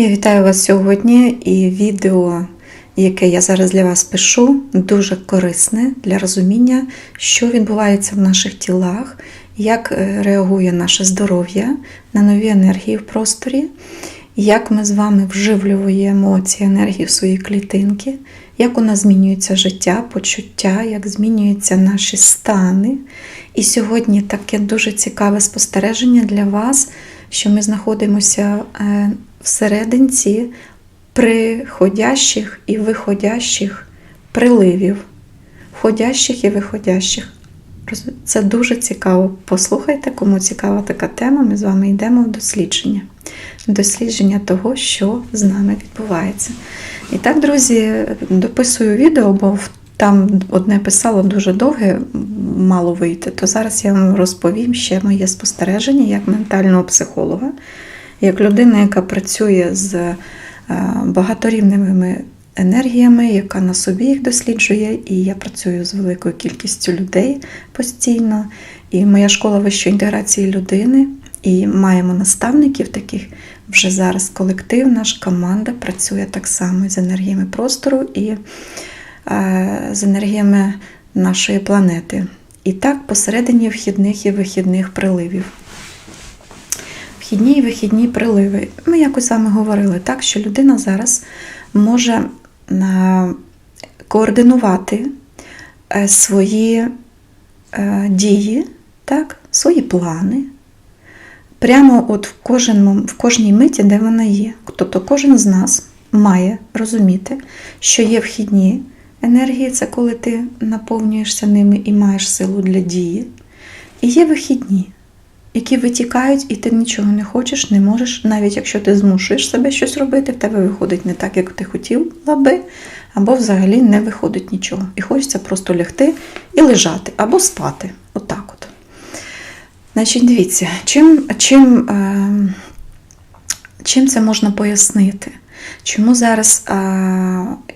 Я вітаю вас сьогодні. І відео, яке я зараз для вас пишу, дуже корисне для розуміння, що відбувається в наших тілах, як е, реагує наше здоров'я на нові енергії в просторі, як ми з вами вживлюємо ці енергії в свої клітинки, як у нас змінюється життя, почуття, як змінюються наші стани. І сьогодні таке дуже цікаве спостереження для вас, що ми знаходимося е, всерединці приходящих і виходящих приливів, входящих і виходящих. Це дуже цікаво. Послухайте, кому цікава така тема, ми з вами йдемо в дослідження. Дослідження того, що з нами відбувається. І так, друзі, дописую відео, бо там одне писало дуже довге, мало вийти. То зараз я вам розповім ще моє спостереження як ментального психолога, як людина, яка працює з е, багаторівневими енергіями, яка на собі їх досліджує, і я працюю з великою кількістю людей постійно. І моя школа вищої інтеграції людини, і маємо наставників таких. Вже зараз колектив, наш команда працює так само з енергіями простору і е, з енергіями нашої планети. І так посередині вхідних і вихідних приливів. Вхідні і вихідні приливи. Ми якось з вами говорили так, що людина зараз може е, координувати е, свої е, дії, так, свої плани. Прямо от в, кожен, в кожній миті, де вона є. Тобто кожен з нас має розуміти, що є вхідні енергії, це коли ти наповнюєшся ними і маєш силу для дії. І є вихідні, які витікають, і ти нічого не хочеш, не можеш, навіть якщо ти змушуєш себе щось робити, в тебе виходить не так, як ти хотіла би, або взагалі не виходить нічого. І хочеться просто лягти і лежати, або спати. Отак от. Значить, дивіться, чим, чим, е, чим це можна пояснити? Чому зараз е,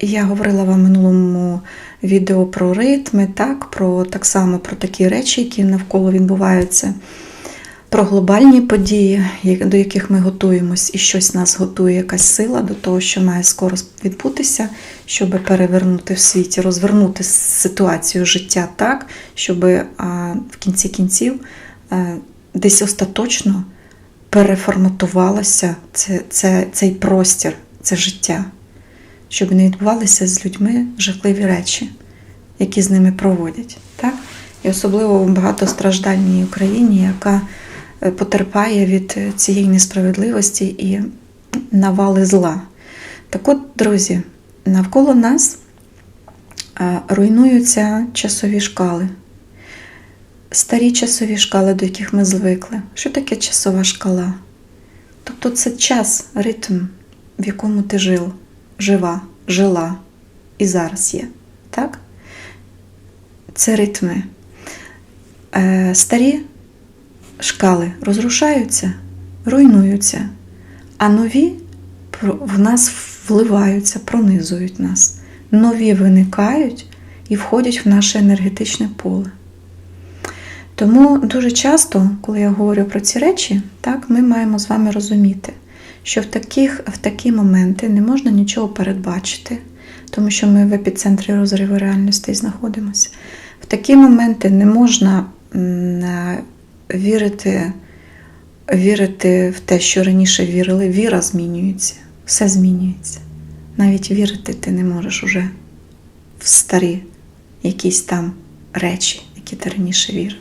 я говорила вам в минулому відео про ритми, так, про так само про такі речі, які навколо відбуваються, про глобальні події, до яких ми готуємось, і щось нас готує, якась сила до того, що має скоро відбутися, щоб перевернути в світі, розвернути ситуацію життя так, щоб в кінці кінців е, десь остаточно переформатувалося це, це, цей простір, це життя, щоб не відбувалися з людьми жахливі речі, які з ними проводять. Так? І особливо в багатостраждальній Україні, яка потерпає від е, цієї несправедливості і навали зла. Так от, друзі, навколо нас е, руйнуються часові шкали старі часові шкали, до яких ми звикли. Що таке часова шкала? Тобто це час, ритм, в якому ти жив, жива, жила і зараз є. Так? Це ритми. Е, старі шкали розрушаються, руйнуються, а нові в нас вливаються, пронизують нас. Нові виникають і входять в наше енергетичне поле. Тому дуже часто, коли я говорю про ці речі, так, ми маємо з вами розуміти, що в, таких, в такі моменти не можна нічого передбачити, тому що ми в епіцентрі розриву реальності знаходимося. В такі моменти не можна вірити, вірити в те, що раніше вірили. Віра змінюється, все змінюється. Навіть вірити ти не можеш уже в старі якісь там речі, які ти раніше вірив.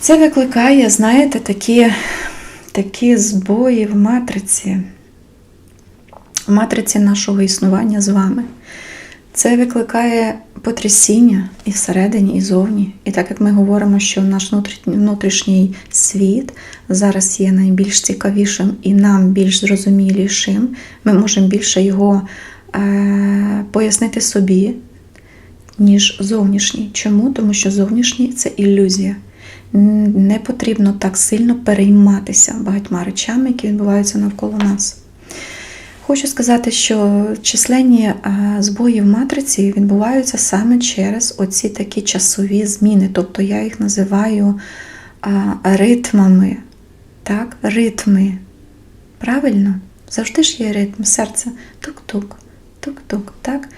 Це викликає, знаєте, такі, такі збої в матриці, в матриці нашого існування з вами. Це викликає потрясіння і всередині, і зовні. І так як ми говоримо, що наш внутрішній, світ зараз є найбільш цікавішим і нам більш зрозумілішим, ми можемо більше його е, пояснити собі, ніж зовнішній. Чому? Тому що зовнішній це ілюзія. Не потрібно так сильно перейматися багатьма речами, які відбуваються навколо нас. Хочу сказати, що численні е, збої в матриці відбуваються саме через оці такі часові зміни. Тобто я їх називаю е, ритмами. Так? Ритми. Правильно? Завжди ж є ритм серця. Тук-тук, тук-тук, так?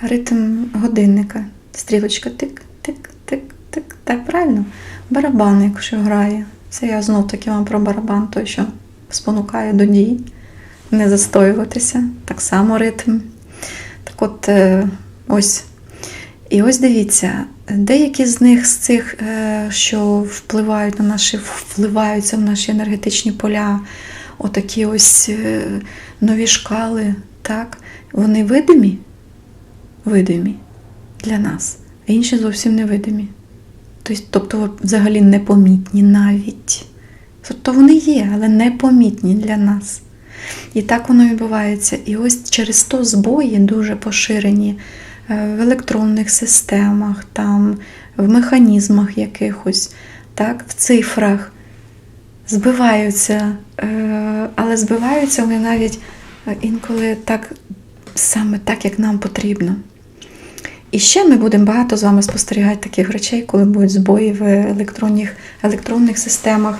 Ритм годинника. Стрілочка тик, тик, тик, тик. Так, правильно? Барабан, якщо грає. Це я знов таки вам про барабан, той, що спонукає до дій, не застоюватися. Так само ритм. Так от, е, ось. І ось дивіться, деякі з них з цих, е, що впливають на наші, впливаються в наші енергетичні поля, отакі ось е, нові шкали, так, вони видимі, видимі для нас, а інші зовсім невидимі. Тобто, тобто взагалі непомітні навіть. Тобто вони є, але непомітні для нас. І так воно відбувається. І ось через то збої дуже поширені е, в електронних системах, там, в механізмах якихось, так, в цифрах. Збиваються, е, але збиваються вони навіть е, інколи так саме так, як нам потрібно. І ще ми будемо багато з вами спостерігати таких речей, коли будуть збої в електронних, електронних системах,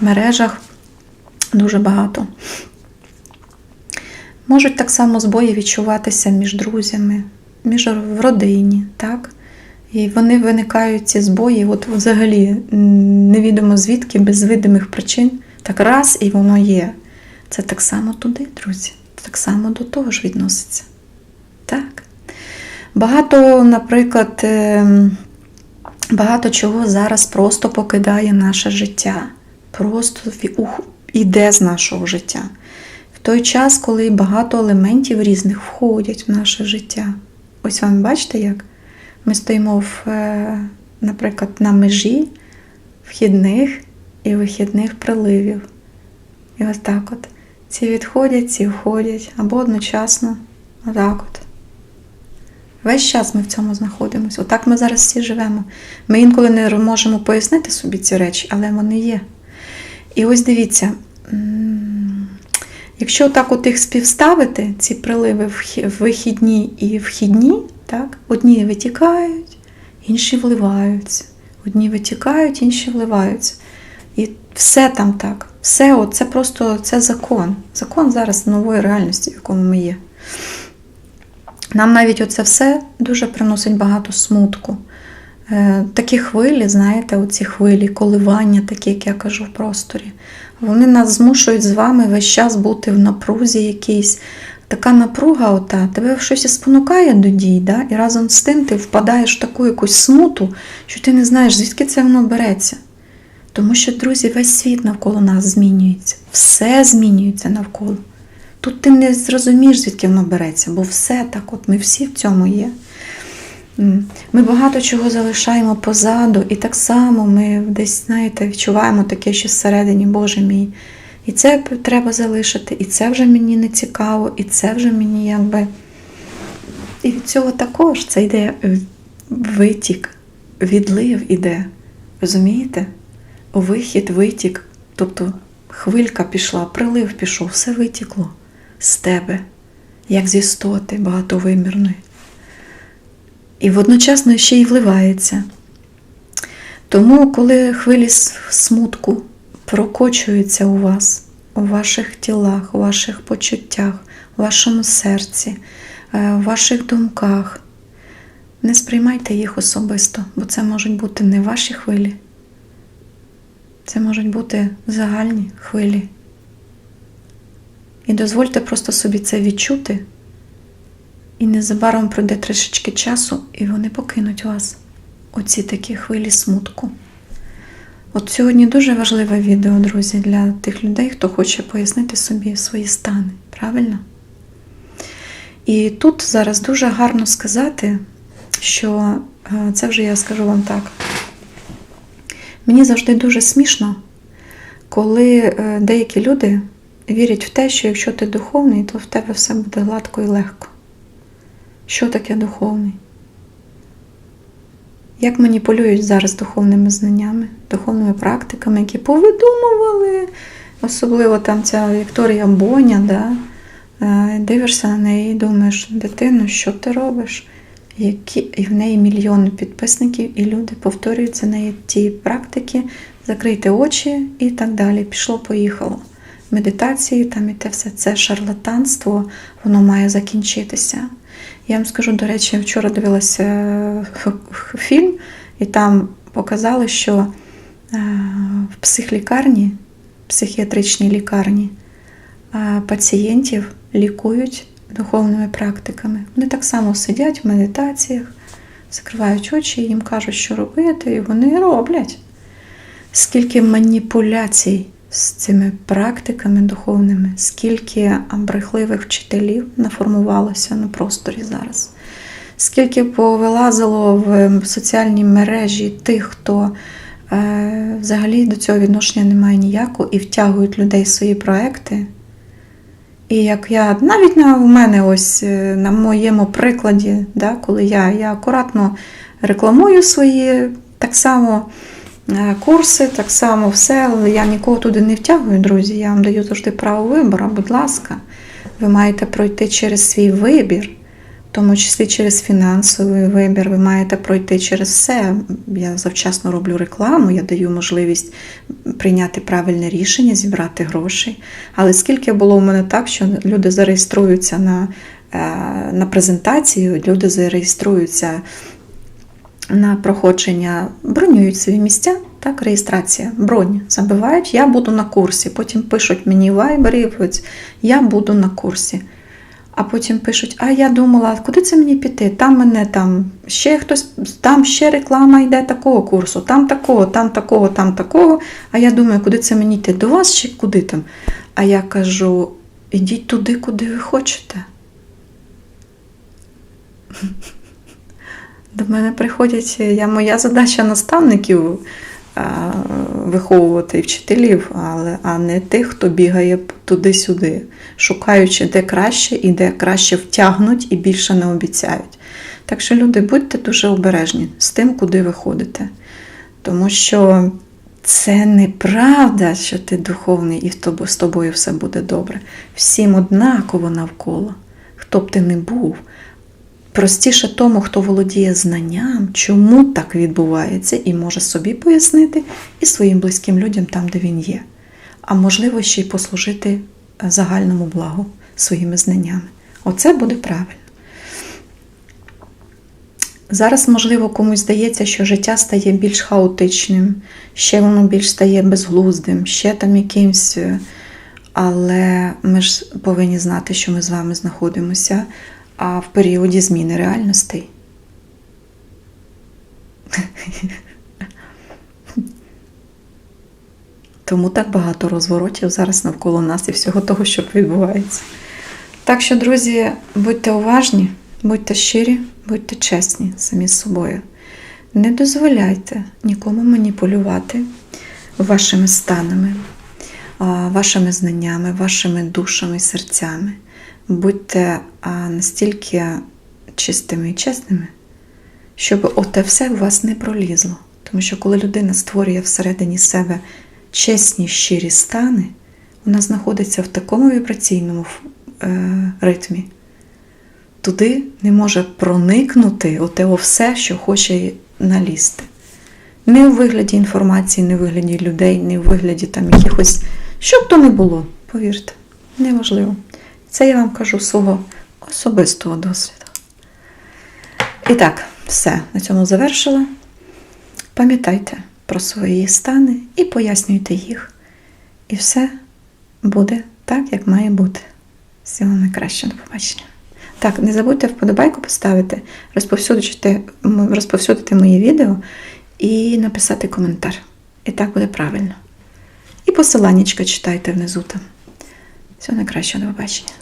мережах. Дуже багато. Можуть так само збої відчуватися між друзями, між в родині, так? І вони виникають ці збої, от взагалі невідомо звідки, без видимих причин. Так раз і воно є. Це так само туди, друзі. Так само до того ж відноситься. Так. Багато, наприклад, ем, багато чого зараз просто покидає наше життя. Просто іде з нашого життя. Той час, коли багато елементів різних входять в наше життя. Ось вам бачите як? Ми стоїмо, в, е, наприклад, на межі вхідних і вихідних приливів. І ось так от. Ці відходять, ці входять, або одночасно. Отак от. Весь час ми в цьому знаходимося. Отак ми зараз всі живемо. Ми інколи не можемо пояснити собі ці речі, але вони є. І ось дивіться, якщо так от їх співставити, ці приливи вихідні і вхідні, так, одні витікають, інші вливаються. Одні витікають, інші вливаються. І все там так. Все, от, це просто це закон. Закон зараз нової реальності, в якому ми є. Нам навіть оце все дуже приносить багато смутку. Е, Такі хвилі, знаєте, оці хвилі, коливання, такі, як я кажу, в просторі. Вони нас змушують з вами весь час бути в напрузі якійсь. Така напруга, ота, тебе щось спонукає до дій, да? і разом з тим ти впадаєш в таку якусь смуту, що ти не знаєш, звідки це воно береться. Тому що, друзі, весь світ навколо нас змінюється. Все змінюється навколо. Тут ти не зрозумієш, звідки воно береться, бо все так, от ми всі в цьому є. Ми багато чого залишаємо позаду, і так само ми десь, знаєте, відчуваємо таке, що всередині, Боже мій. І це треба залишити, і це вже мені не цікаво, і це вже мені якби. І від цього також це йде е, витік, відлив іде. Розумієте? Вихід, витік. Тобто хвилька пішла, прилив пішов, все витікло з тебе, як з істоти багатовимірної. І водночасно ще й вливається. Тому, коли хвилі смутку прокочуються у вас, у ваших тілах, у ваших почуттях, у вашому серці, е, у ваших думках, не сприймайте їх особисто, бо це можуть бути не ваші хвилі, це можуть бути загальні хвилі. І дозвольте просто собі це відчути, і незабаром пройде трішечки часу, і вони покинуть вас. Оці такі хвилі смутку. От сьогодні дуже важливе відео, друзі, для тих людей, хто хоче пояснити собі свої стани. Правильно? І тут зараз дуже гарно сказати, що е, це вже я скажу вам так. Мені завжди дуже смішно, коли е, деякі люди вірять в те, що якщо ти духовний, то в тебе все буде гладко і легко. Що таке духовний? Як маніпулюють зараз духовними знаннями, духовними практиками, які повидумували, особливо там ця Вікторія Боня, да? Е, дивишся на неї і думаєш, дитино, що ти робиш? Які... І в неї мільйони підписників, і люди повторюють за неї ті практики, закрийте очі і так далі. Пішло, поїхало. медитації, там і те все це шарлатанство, воно має закінчитися. Я вам скажу, до речі, вчора дивилася е, фільм, і там показали, що е, в психлікарні, психіатричній лікарні е, пацієнтів лікують духовними практиками. Вони так само сидять в медитаціях, закривають очі, їм кажуть, що робити, і вони роблять. Скільки маніпуляцій з цими практиками духовними, скільки брехливих вчителів наформувалося на просторі зараз, скільки повилазило в соціальні мережі тих, хто е, взагалі до цього відношення не має ніякого і втягують людей в свої проекти. І як я навіть на в мене ось е, на моєму прикладі, да, коли я, я акуратно рекламую свої так само курси, так само все, я нікого туди не втягую, друзі. Я вам даю завжди право вибору, будь ласка, ви маєте пройти через свій вибір, в тому числі через фінансовий вибір, ви маєте пройти через все. Я завчасно роблю рекламу, я даю можливість прийняти правильне рішення, зібрати гроші. Але скільки було в мене так, що люди зареєструються на, е, на презентацію, люди зареєструються на проходження, бронюють свої місця, так, реєстрація, бронь забивають, я буду на курсі. Потім пишуть мені вайбері, я буду на курсі. А потім пишуть: а я думала, куди це мені піти? Там мене там ще хтось, там ще реклама йде такого курсу, там такого, там такого, там такого. А я думаю, куди це мені йти? До вас чи куди там? А я кажу: ідіть туди, куди ви хочете. До мене приходять, я, моя задача наставників а, виховувати вчителів, але, а не тих, хто бігає туди-сюди, шукаючи, де краще і де краще втягнуть і більше не обіцяють. Так що, люди, будьте дуже обережні з тим, куди ви ходите. Тому що це неправда, що ти духовний і з тобою все буде добре. Всім однаково навколо, хто б ти не був. Простіше тому, хто володіє знанням, чому так відбувається, і може собі пояснити, і своїм близьким людям там, де він є. А можливо, ще й послужити е, загальному благу своїми знаннями. Оце буде правильно. Зараз, можливо, комусь здається, що життя стає більш хаотичним, ще воно більш стає безглуздим, ще там якимсь. е, Але ми ж повинні знати, що ми з вами знаходимося а в періоді зміни реальностей. Тому так багато розворотів зараз навколо нас і всього того, що відбувається. Так що, друзі, будьте уважні, будьте щирі, будьте чесні самі з собою. Не дозволяйте нікому маніпулювати вашими станами, вашими знаннями, вашими душами, серцями. Будьте настільки чистими і чесними, щоб оте все в вас не пролізло. Тому що коли людина створює всередині себе чесні, щирі стани, вона знаходиться в такому вібраційному е, ритмі, туди не може проникнути оте все, що хоче налізти. Не у вигляді інформації, не у вигляді людей, не у вигляді там якихось, що б то не було, повірте, неважливо. Це я вам кажу свого особистого досвіду. І так, все, на цьому завершила. Пам'ятайте про свої стани і пояснюйте їх. І все буде так, як має бути. Всього найкращого до побачення. Так, не забудьте вподобайку поставити, розповсюдити, розповсюдити мої відео і написати коментар. І так буде правильно. І посиланнячка читайте внизу там. Всього найкращого до побачення.